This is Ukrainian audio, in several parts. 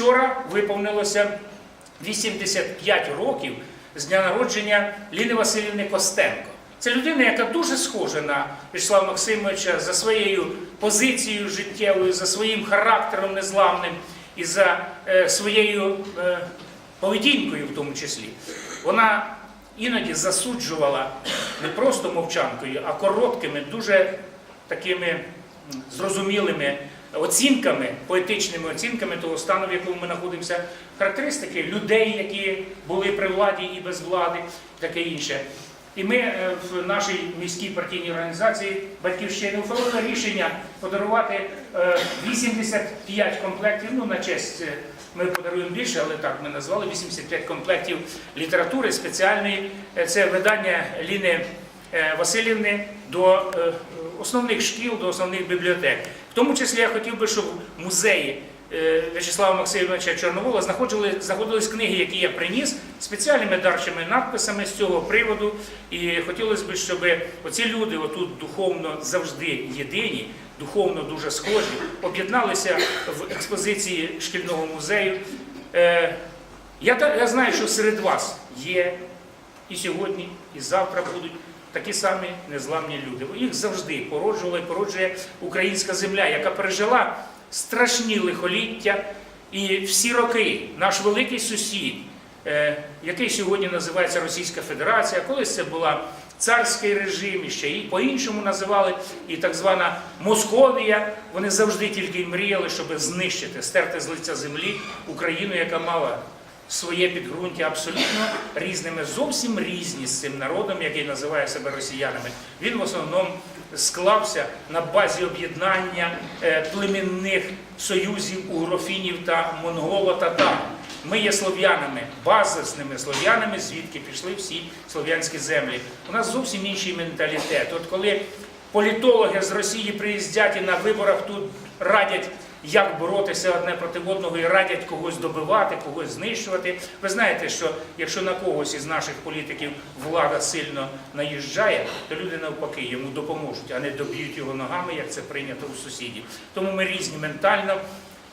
Вчора виповнилося 85 років з дня народження Ліни Васильівни Костенко. Це людина, яка дуже схожа на Вячеслава Максимовича за своєю позицією життєвою, за своїм характером незламним і за е, своєю е, поведінкою, в тому числі. Вона іноді засуджувала не просто мовчанкою, а короткими, дуже такими зрозумілими оцінками, поетичними оцінками того стану, в якому ми знаходимося, характеристики людей, які були при владі і без влади, таке інше. І ми е, в нашій міській партійній організації Батьківщини ухвалили рішення подарувати е, 85 комплектів. Ну, на честь е, ми подаруємо більше, але так ми назвали 85 комплектів літератури спеціальної. Е, Це видання Ліни е, Васильівни до е, основних шкіл, до основних бібліотек. В тому числі я хотів би, щоб в музеї е, В'ячеслава Максимовича Чорновола знаходились книги, які я приніс, спеціальними дарчими надписами з цього приводу. І хотілося б, щоб оці люди отут духовно завжди єдині, духовно дуже схожі, об'єдналися в експозиції шкільного музею. Е, Я, знаю, що серед вас є і сьогодні, і завтра будуть такі самі незламні люди. Їх завжди породжувала і породжує українська земля, яка пережила страшні лихоліття. І всі роки наш великий сусід, е, який сьогодні називається Російська Федерація, колись це була царський режим, і ще і по-іншому називали, і так звана Московія, вони завжди тільки мріяли, щоб знищити, стерти з лиця землі Україну, яка мала своє підґрунтя абсолютно різними, зовсім різні з цим народом, який називає себе росіянами. Він в основному склався на базі об'єднання е, племінних союзів угрофінів та монголо-татар. Ми є слов'янами, базисними слов'янами, звідки пішли всі слов'янські землі. У нас зовсім інший менталітет. От коли політологи з Росії приїздять і на виборах тут радять, як боротися одне проти одного і радять когось добивати, когось знищувати. Ви знаєте, що якщо на когось із наших політиків влада сильно наїжджає, то люди навпаки йому допоможуть, а не доб'ють його ногами, як це прийнято у сусідів. Тому ми різні ментально,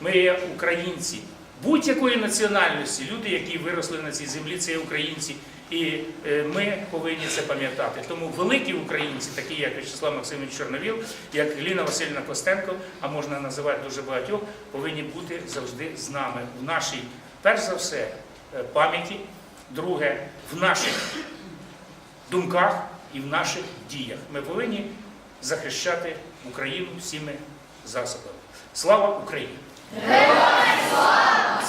ми українці. Будь-якої національності, люди, які виросли на цій землі, це українці. І е, ми повинні це пам'ятати. Тому великі українці, такі як В'ячеслав Максимович Чорновіл, як Ліна Васильівна Костенко, а можна називати дуже багатьох, повинні бути завжди з нами в нашій, перш за все, е, пам'яті, друге, в наших думках і в наших діях. Ми повинні захищати Україну всіми засобами. Слава Україні! Тривай слава!